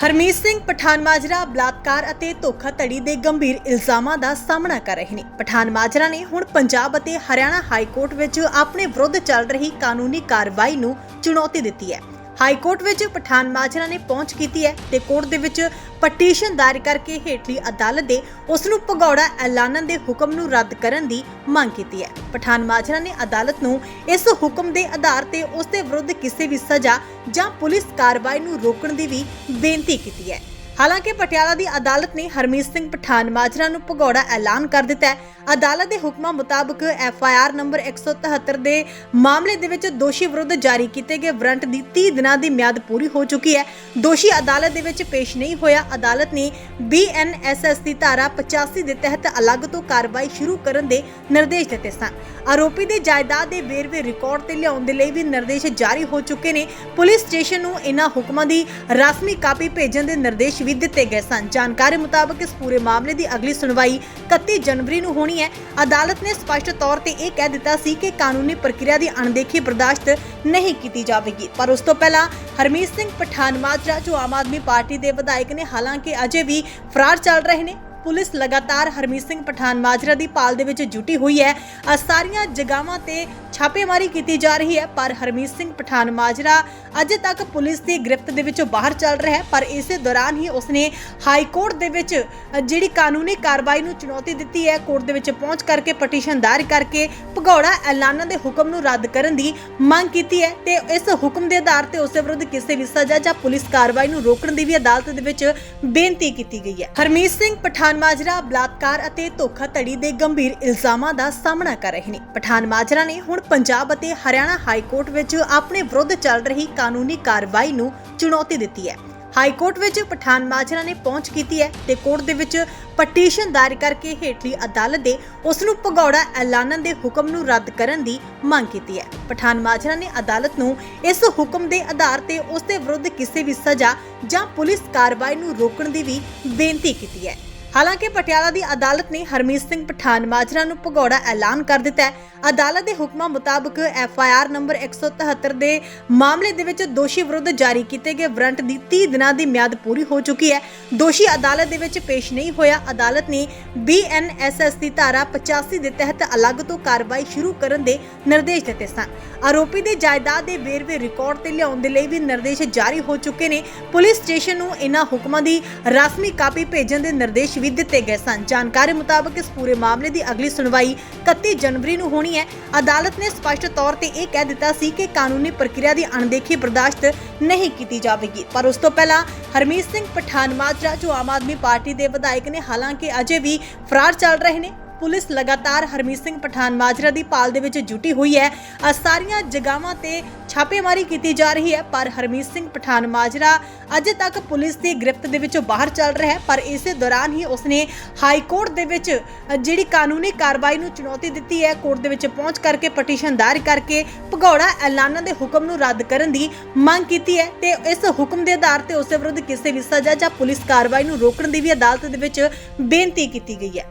ਹਰਮੀਤ ਸਿੰਘ ਪਠਾਨ ਮਾਜਰਾ ਬਲਾਤਕਾਰ ਅਤੇ ਧੋਖਾਧੜੀ ਦੇ ਗੰਭੀਰ ਇਲਜ਼ਾਮਾਂ ਦਾ ਸਾਹਮਣਾ ਕਰ ਰਹੇ ਨੇ। ਪਠਾਨ ਮਾਜਰਾ ਨੇ ਹੁਣ ਪੰਜਾਬ ਅਤੇ ਹਰਿਆਣਾ ਹਾਈ ਕੋਰਟ ਵਿੱਚ ਆਪਣੇ ਵਿਰੁੱਧ ਚੱਲ ਰਹੀ ਕਾਨੂੰਨੀ ਕਾਰਵਾਈ ਨੂੰ ਚੁਣੌਤੀ ਦਿੱਤੀ ਹੈ। ਹਾਈ ਕੋਰਟ ਵਿੱਚ ਪਠਾਨ ਮਾਜਰਾ ਨੇ ਪਹੁੰਚ ਕੀਤੀ ਹੈ ਤੇ ਕੋਰਟ ਦੇ ਵਿੱਚ ਪਟੀਸ਼ਨ ਦਾਇਰ ਕਰਕੇ ਹੇਠਲੀ ਅਦਾਲਤ ਦੇ ਉਸ ਨੂੰ ਭਗੌੜਾ ਐਲਾਨਣ ਦੇ ਹੁਕਮ ਨੂੰ ਰੱਦ ਕਰਨ ਦੀ ਮੰਗ ਕੀਤੀ ਹੈ। ਪਠਾਨ ਮਾਜਰਾ ਨੇ ਅਦਾਲਤ ਨੂੰ ਇਸ ਹੁਕਮ ਦੇ ਆਧਾਰ ਤੇ ਉਸ ਦੇ ਵਿਰੁੱਧ ਕਿਸੇ ਵੀ ਸਜ਼ਾ ਜਾਂ ਪੁਲਿਸ ਕਾਰਵਾਈ ਨੂੰ ਰੋਕਣ ਦੀ ਵੀ ਬੇਨਤੀ ਕੀਤੀ ਹੈ। ਹਾਲਾਂਕਿ ਪਟਿਆਲਾ ਦੀ ਅਦਾਲਤ ਨੇ ਹਰਮੀਤ ਸਿੰਘ ਪਠਾਨ ਮਾਜਰਾ ਨੂੰ ਭਗੌੜਾ ਐਲਾਨ ਕਰ ਦਿੱਤਾ ਹੈ। ਅਦਾਲਤ ਦੇ ਹੁਕਮਾਂ ਮੁਤਾਬਕ ਐਫ ਆਈ ਆਰ ਨੰਬਰ 173 ਦੇ ਮਾਮਲੇ ਦੇ ਵਿੱਚ ਦੋਸ਼ੀ ਵਿਰੁੱਧ ਜਾਰੀ ਕੀਤੇ ਗਏ ਵਾਰੰਟ ਦੀ 30 ਦਿਨਾਂ ਦੀ ਮਿਆਦ ਪੂਰੀ ਹੋ ਚੁੱਕੀ ਹੈ। ਦੋਸ਼ੀ ਅਦਾਲਤ ਦੇ ਵਿੱਚ ਪੇਸ਼ ਨਹੀਂ ਹੋਇਆ। ਅਦਾਲਤ ਨੇ ਬੀਐਨਐਸਐਸ ਦੀ ਧਾਰਾ 85 ਦੇ ਤਹਿਤ ਅਲੱਗ ਤੋਂ ਕਾਰਵਾਈ ਸ਼ੁਰੂ ਕਰਨ ਦੇ ਨਿਰਦੇਸ਼ ਦਿੱਤੇ ਸਨ। ਆਰੋਪੀ ਦੇ ਜਾਇਦਾਦ ਦੇ ਵੇਰਵੇ ਰਿਕਾਰਡ ਤੇ ਲਿਆਉਣ ਦੇ ਲਈ ਵੀ ਨਿਰਦੇਸ਼ ਜਾਰੀ ਹੋ ਚੁੱਕੇ ਨੇ। ਪੁਲਿਸ ਸਟੇਸ਼ਨ ਨੂੰ ਇਹਨਾਂ ਹੁਕਮਾਂ ਦੀ ਰਸਮੀ ਕਾਪੀ ਭੇਜਣ ਦੇ ਨਿਰਦੇਸ਼ ਵੀ ਦਿੱਤੇ ਗਏ ਸਨ। ਜਾਣਕਾਰੀ ਮੁਤਾਬਕ ਇਸ ਪੂਰੇ ਮਾਮਲੇ ਦੀ ਅਗਲੀ ਸੁਣਵਾਈ 31 ਜਨਵਰੀ ਨੂੰ ਹੋਣੀ ਹੈ। ਅਦਾਲਤ ਨੇ ਸਪਸ਼ਟ ਤੌਰ ਤੇ ਇਹ ਕਹਿ ਦਿੱਤਾ ਸੀ ਕਿ ਕਾਨੂੰਨੀ ਪ੍ਰਕਿਰਿਆ ਦੀ ਅਣਦੇਖੀ ਬਰਦਾਸ਼ਤ ਨਹੀਂ ਕੀਤੀ ਜਾਵੇਗੀ। ਪਰ ਉਸ ਤੋਂ ਪਹਿਲਾਂ ਹਰਮੀਤ ਸਿੰਘ ਪਠਾਨ ਮਾਜਰਾ ਜੋ ਆਮ ਆਦਮੀ ਪਾਰਟੀ ਦੇ ਵਿਧਾਇਕ ਨੇ, ਹਾਲਾਂਕਿ ਅਜੇ ਵੀ ਫਰਾਰ ਚੱਲ ਰਹੇ ਨੇ ਪੁਲਿਸ ਲਗਾਤਾਰ ਹਰਮੀਤ ਸਿੰਘ ਪਠਾਨ ਮਾਜਰਾ ਦੀ ਪਾਲ ਦੇ ਵਿੱਚ ਜੁਟੀ ਹੋਈ ਹੈ। ਅ ਸਾਰੀਆਂ ਜਗ੍ਹਾਵਾਂ ਤੇ ਛਾਪੇਮਾਰੀ ਕੀਤੀ ਜਾ ਰਹੀ ਹੈ ਪਰ ਹਰਮੀਤ ਸਿੰਘ ਪਠਾਨ ਮਾਜਰਾ ਅਜੇ ਤੱਕ ਪੁਲਿਸ ਦੀ ਗ੍ਰਿਫਤ ਦੇ ਵਿੱਚੋਂ ਬਾਹਰ ਚੱਲ ਰਿਹਾ ਹੈ ਪਰ ਇਸੇ ਦੌਰਾਨ ਹੀ ਉਸਨੇ ਹਾਈ ਕੋਰਟ ਦੇ ਵਿੱਚ ਅ, ਜਿਹੜੀ ਕਾਨੂੰਨੀ ਕਾਰਵਾਈ ਨੂੰ ਚੁਣੌਤੀ ਦਿੱਤੀ ਹੈ ਕੋਰਟ ਦੇ ਵਿੱਚ ਪਹੁੰਚ ਕਰਕੇ ਪਟੀਸ਼ਨ ਦਾਇਰ ਕਰਕੇ ਭਗੌੜਾ ਐਲਾਨਾਂ ਦੇ ਹੁਕਮ ਨੂੰ ਰੱਦ ਕਰਨ ਦੀ ਮੰਗ ਕੀਤੀ ਹੈ ਤੇ ਇਸ ਹੁਕਮ ਦੇ ਆਧਾਰ ਤੇ ਉਸਦੇ ਵਿਰੁੱਧ ਕਿਸੇ ਵੀ ਸਜ਼ਾ ਜਾਂ ਪੁਲਿਸ ਕਾਰਵਾਈ ਨੂੰ ਰੋਕਣ ਦੀ ਵੀ ਅਦਾਲਤ ਦੇ ਵਿੱਚ ਬੇਨਤੀ ਕੀਤੀ ਗਈ ਹੈ। ਹਰਮੀਤ ਸਿੰਘ ਪਠਾਨ ਮਾਜਰਾ, ਬਲਾਤਕਾਰ ਅਤੇ ਧੋਖਾਧੜੀ ਦੇ ਗੰਭੀਰ ਇਲਜ਼ਾਮਾਂ ਦਾ ਸਾਹਮਣਾ ਕਰ ਰਹੇ ਨੇ। ਪਠਾਨ ਮਾਜਰਾ ਨੇ ਹੁਣ ਪੰਜਾਬ ਅਤੇ ਹਰਿਆਣਾ ਹਾਈ ਕੋਰਟ ਵਿੱਚ ਆਪਣੇ ਵਿਰੁੱਧ ਚੱਲ ਰਹੀ ਕਾਨੂੰਨੀ ਕਾਰਵਾਈ ਨੂੰ ਚੁਣੌਤੀ ਦਿੱਤੀ ਹੈ। ਹਾਈ ਕੋਰਟ ਵਿੱਚ ਪਠਾਨ ਮਾਜਰਾ ਨੇ ਪਹੁੰਚ ਕੀਤੀ ਹੈ ਤੇ ਕੋਰਟ ਦੇ ਵਿੱਚ ਪਟੀਸ਼ਨ ਦਾਇਰ ਕਰਕੇ ਹੇਠਲੀ ਅਦਾਲਤ ਦੇ ਉਸ ਨੂੰ ਭਗੌੜਾ ਐਲਾਨਣ ਦੇ ਹੁਕਮ ਨੂੰ ਰੱਦ ਕਰਨ ਦੀ ਮੰਗ ਕੀਤੀ ਹੈ। ਪਠਾਨ ਮਾਜਰਾ ਨੇ ਅਦਾਲਤ ਨੂੰ ਇਸ ਹੁਕਮ ਦੇ ਆਧਾਰ ਤੇ ਉਸ ਦੇ ਵਿਰੁੱਧ ਕਿਸੇ ਵੀ ਸਜ਼ਾ ਜਾਂ ਪੁਲਿਸ ਕਾਰਵਾਈ ਨੂੰ ਰੋਕਣ ਦੀ ਵੀ ਬੇਨਤੀ ਕੀਤੀ ਹੈ। ਹਾਲਾਂਕਿ ਪਟਿਆਲਾ ਦੀ ਅਦਾਲਤ ਨੇ ਹਰਮੀਤ ਸਿੰਘ ਪਠਾਨ ਮਾਜਰਾ ਨੂੰ ਭਗੌੜਾ ਐਲਾਨ ਕਰ ਦਿੱਤਾ ਹੈ। ਅਦਾਲਤ ਦੇ ਹੁਕਮਾਂ ਮੁਤਾਬਕ ਐਫ ਆਈ ਆਰ ਨੰਬਰ 173 ਦੇ ਮਾਮਲੇ ਦੇ ਵਿੱਚ ਦੋਸ਼ੀ ਵਿਰੁੱਧ ਜਾਰੀ ਕੀਤੇ ਗਏ ਵਾਰੰਟ ਦੀ 30 ਦਿਨਾਂ ਦੀ ਮਿਆਦ ਪੂਰੀ ਹੋ ਚੁੱਕੀ ਹੈ। ਦੋਸ਼ੀ ਅਦਾਲਤ ਦੇ ਵਿੱਚ ਪੇਸ਼ ਨਹੀਂ ਹੋਇਆ। ਅਦਾਲਤ ਨੇ ਬੀਐਨਐਸਐਸ ਦੀ ਧਾਰਾ 85 ਦੇ ਤਹਿਤ ਅਲੱਗ ਤੋਂ ਕਾਰਵਾਈ ਸ਼ੁਰੂ ਕਰਨ ਦੇ ਨਿਰਦੇਸ਼ ਦਿੱਤੇ ਸਨ। ਆਰੋਪੀ ਦੇ ਜਾਇਦਾਦ ਦੇ ਵੇਰਵੇ ਰਿਕਾਰਡ ਤੇ ਲਿਆਉਣ ਦੇ ਲਈ ਵੀ ਨਿਰਦੇਸ਼ ਜਾਰੀ ਹੋ ਚੁੱਕੇ ਨੇ। ਪੁਲਿਸ ਸਟੇਸ਼ਨ ਨੂੰ ਇਹਨਾਂ ਹੁਕਮਾਂ ਦੀ ਰਸਮੀ ਕਾਪੀ ਭੇਜਣ ਦੇ ਨਿਰਦੇਸ਼ ਵੀ ਦਿੱਤੇ ਗਏ ਸਨ। ਜਾਣਕਾਰੀ ਮੁਤਾਬਕ ਇਸ ਪੂਰੇ ਮਾਮਲੇ ਦੀ ਅਗਲੀ ਸੁਣਵਾਈ 31 ਜਨਵਰੀ ਨੂੰ ਹੋਣੀ ਹੈ। ਅਦਾਲਤ ਨੇ ਸਪਸ਼ਟ ਤੌਰ ਤੇ ਇਹ ਕਹਿ ਦਿੱਤਾ ਸੀ ਕਿ ਕਾਨੂੰਨੀ ਪ੍ਰਕਿਰਿਆ ਦੀ ਅਣਦੇਖੀ ਬਰਦਾਸ਼ਤ ਨਹੀਂ ਕੀਤੀ ਜਾਵੇਗੀ। ਪਰ ਉਸ ਤੋਂ ਪਹਿਲਾਂ ਹਰਮੀਤ ਸਿੰਘ ਪਠਾਨ ਮਾਜਰਾ ਜੋ ਆਮ ਆਦਮੀ ਪਾਰਟੀ ਦੇ ਵਿਧਾਇਕ ਨੇ, ਹਾਲਾਂਕਿ ਅਜੇ ਵੀ ਫਰਾਰ ਚੱਲ ਰਹੇ ਨੇ ਪੁਲਿਸ ਲਗਾਤਾਰ ਹਰਮੀਤ ਸਿੰਘ ਪਠਾਨ ਮਾਜਰਾ ਦੀ ਪਾਲ ਦੇ ਵਿੱਚ ਜੁਟੀ ਹੋਈ ਹੈ। ਅ ਸਾਰੀਆਂ ਜਗ੍ਹਾਵਾਂ ਤੇ ਛਾਪੇਮਾਰੀ ਕੀਤੀ ਜਾ ਰਹੀ ਹੈ, ਪਰ ਹਰਮੀਤ ਸਿੰਘ ਪਠਾਨ ਮਾਜਰਾ ਅਜੇ ਤੱਕ ਪੁਲਿਸ ਦੀ ਗ੍ਰਿਫਤ ਦੇ ਵਿੱਚੋਂ ਬਾਹਰ ਚੱਲ ਰਿਹਾ ਹੈ, ਪਰ ਇਸੇ ਦੌਰਾਨ ਹੀ ਉਸਨੇ ਹਾਈ ਕੋਰਟ ਦੇ ਵਿੱਚ ਜਿਹੜੀ ਕਾਨੂੰਨੀ ਕਾਰਵਾਈ ਨੂੰ ਚੁਣੌਤੀ ਦਿੱਤੀ ਹੈ, ਕੋਰਟ ਦੇ ਵਿੱਚ ਪਹੁੰਚ ਕਰਕੇ ਪਟੀਸ਼ਨ ਦਾਇਰ ਕਰਕੇ ਭਗੌੜਾ ਐਲਾਨਾਂ ਦੇ ਹੁਕਮ ਨੂੰ ਰੱਦ ਕਰਨ ਦੀ ਮੰਗ ਕੀਤੀ ਹੈ ਤੇ ਇਸ ਹੁਕਮ ਦੇ ਆਧਾਰ ਤੇ ਉਸਦੇ ਵਿਰੁੱਧ ਕਿਸੇ ਵੀ ਸਜ਼ਾ ਜਾਂ ਪੁਲਿਸ ਕਾਰਵਾਈ ਨੂੰ ਰੋਕਣ ਦੀ ਵੀ ਅਦਾਲਤ ਦੇ ਵਿੱਚ ਬੇਨਤੀ ਕੀਤੀ ਗਈ ਹੈ।